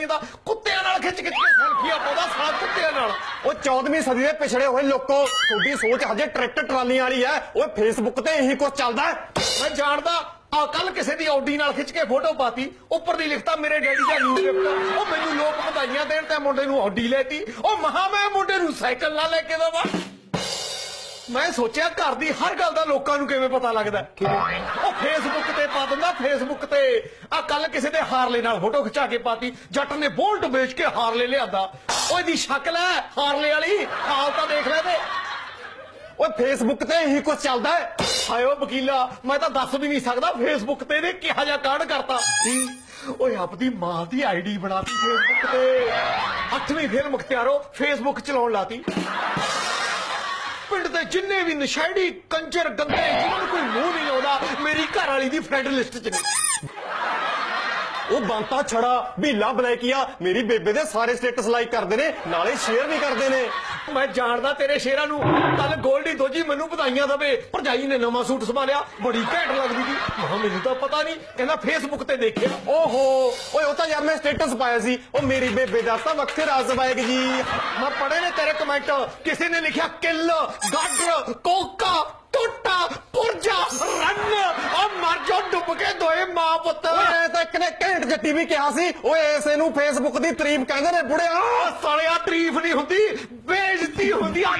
ਪਾਈਆਂ ਦਾ ਕੁੱਤਿਆਂ ਨਾਲ ਖਿੱਚ ਖਿੱਚ ਕੇ ਸੈਲਫੀਆਂ ਪਾਉਂਦਾ ਸਾਲਾ ਕੁੱਤਿਆਂ ਨਾਲ। ਉਹ 14ਵੀਂ ਸਦੀ ਦੇ ਪਿਛੜੇ ਹੋਏ ਲੋਕੋ, ਤੁਹਾਡੀ ਸੋਚ ਹਜੇ ਟਰੈਕਟਰ ਟਰਾਲੀਆਂ ਵਾਲੀ ਹੈ। ਓਏ ਫੇਸਬੁੱਕ ਤੇ ਇਹੀ ਕੁਝ ਚੱਲਦਾ ਮੈਂ ਜਾਣਦਾ, ਆ ਕੱਲ ਕਿਸੇ ਦੀ ਆਡੀ ਨਾਲ ਖਿੱਚ ਕੇ ਫੋਟੋ ਪਾਤੀ, ਉੱਪਰ ਦੀ ਲਿਖਤਾ, ਮੇਰੇ ਡੈਡੀ ਦਾ ਨਿਊ ਗਿਫਟ ਉਹ ਮੈਨੂੰ ਲੋਕ ਵਧਾਈਆਂ ਦੇਣ ਤੇ ਮੁੰਡੇ ਨੂੰ ਆਡੀ ਲੈਤੀ। ਉਹ ਮਹਾ ਮੈਂ ਮੁੰਡੇ ਨੂੰ ਸਾਈਕਲ ਨਾਲ ਲੈ ਕੇ ਦਵਾ। ਮੈਂ ਸੋਚਿਆ ਘਰ ਦੀ ਹਰ ਗੱਲ ਦਾ ਲੋਕਾਂ ਨੂੰ ਕਿਵੇਂ ਪਤਾ ਲੱਗਦਾ ਫੇਸਬੁੱਕ ਤੇ ਪਾ ਦਿੰਦਾ ਫੇਸਬੁੱਕ ਤੇ। ਆ ਕੱਲ ਕਿਸੇ ਦੇ ਹਾਰਲੇ ਨਾਲ ਫੋਟੋ ਖਿਚਾ ਕੇ ਪਾਤੀ, ਜੱਟ ਨੇ ਬੋਲਟ ਵੇਚ ਕੇ ਹਾਰਲੇ ਲਿਆਂਦਾ। ਉਹ ਇਹਦੀ ਸ਼ਕਲ ਹੈ ਹਾਰਲੇ ਵਾਲੀ, ਹਾਲ ਤਾਂ ਦੇਖ ਲੈ ਤੇ ਓਏ ਫੇਸਬੁੱਕ ਤੇ ਇਹੀ ਕੁਝ ਚੱਲਦਾ ਹੈ। ਹਾਇਓ ਵਕੀਲਾ, ਮੈਂ ਤਾਂ ਦੱਸ ਵੀ ਨਹੀਂ ਸਕਦਾ ਫੇਸਬੁੱਕ ਤੇ ਇਹਨੇ ਕਿਹਾ ਜਿਹਾ ਕਾਂਡ ਕਰਤਾ। ਓਏ ਆਪਦੀ ਮਾਂ ਦੀ ਆਈਡੀ ਬਣਾਤੀ ਫੇਸਬੁੱਕ ਤੇ। ਅੱਠਵੀਂ ਫਿਲਮ ਮੁਖਤਿਆਰੋ ਫੇਸਬੁੱਕ ਚਲਾਉਣ ਲਾਤੀ। ਪਿੰਡ ਦੇ ਜਿੰਨੇ ਵੀ ਨਸ਼ੈੜੀ ਕੰਜਰ, ਗੰਦੇ, ਜਿਨ੍ਹਾਂ ਨੂੰ ਕੋਈ ਮੂੰਹ ਨਹੀਂ ਆਉਂਦਾ, ਮੇਰੀ ਘਰ ਵਾਲੀ ਦੀ ਫਰੈਂਡ ਲਿਸਟ 'ਚ ਨੇ। ਉਹ ਬੰਤਾ ਛੜਾ ਭੀਲਾ ਬਲੈਕੀਆ ਮੇਰੀ ਬੇਬੇ ਦੇ ਸਾਰੇ ਸਟੇਟਸ ਲਾਈਕ ਕਰਦੇ ਨੇ ਨਾਲੇ ਸ਼ੇਅਰ ਵੀ ਕਰਦੇ ਨੇ। ਮੈਂ ਜਾਣਦਾ ਤੇਰੇ ਸ਼ੇਰਾਂ ਨੂੰ। ਕੱਲ ਗੋਲਡੀ ਦੋਜੀ ਮੈਨੂੰ ਵਧਾਈਆਂ ਦਵੇ। ਭਰਜਾਈ ਨੇ ਨਵਾਂ ਸੂਟ ਸਮਾ ਲਿਆ ਬੜੀ ਘੈਂਟ ਲੱਗਦੀ ਸੀ। ਮਹਾ ਮੈਨੂੰ ਤਾਂ ਪਤਾ ਨਹੀਂ। ਕਹਿੰਦਾ ਫੇਸਬੁੱਕ ਤੇ ਦੇਖਿਆ। ਓਹੋ ਓਏ ਉਹ ਤਾਂ ਯਾਰ ਮੈਂ ਸਟੇਟਸ ਪਾਇਆ ਸੀ। ਉਹ ਮੇਰੀ ਬੇਬੇ ਦਾ ਤਾਂ ਵੱਖਰਾ ਜ਼ਬਾਇਕ ਜੀ। ਮੈਂ ਪੜ੍ਹੇ ਨੇ ਤੇਰੇ ਕਮੈਂਟ ਕਿਸੇ ਨੇ ਲਿਖਿਆ ਕਿੱਲ ਗੱਡ ਕੋਕਾ ਟੋਟਾ ਪੁਰਜਾ ਰਨ ਆ ਮਰ ਜਾ ਡੁੱਬ ਕੇ ਦੋਏ ਮਾਂ ਪੁੱਤ। ਓਏ ਤਾਂ ਇੱਕ ਨੇ ਘੈਂਟ ਜੱਟੀ ਵੀ ਕਿਹਾ ਸੀ ਓਏ ਇਸੇ ਨੂੰ ਫੇਸਬੁੱਕ ਦੀ ਤਾਰੀਫ ਕਹਿੰਦੇ ਨੇ ਬੁੜਿਆ। ਸਾਲਿਆ ਤਾਰੀਫ ਨਹੀਂ ਹੁੰਦੀ ਬੇਇੱਜ਼ਤੀ ਹੁੰਦੀ ਆ।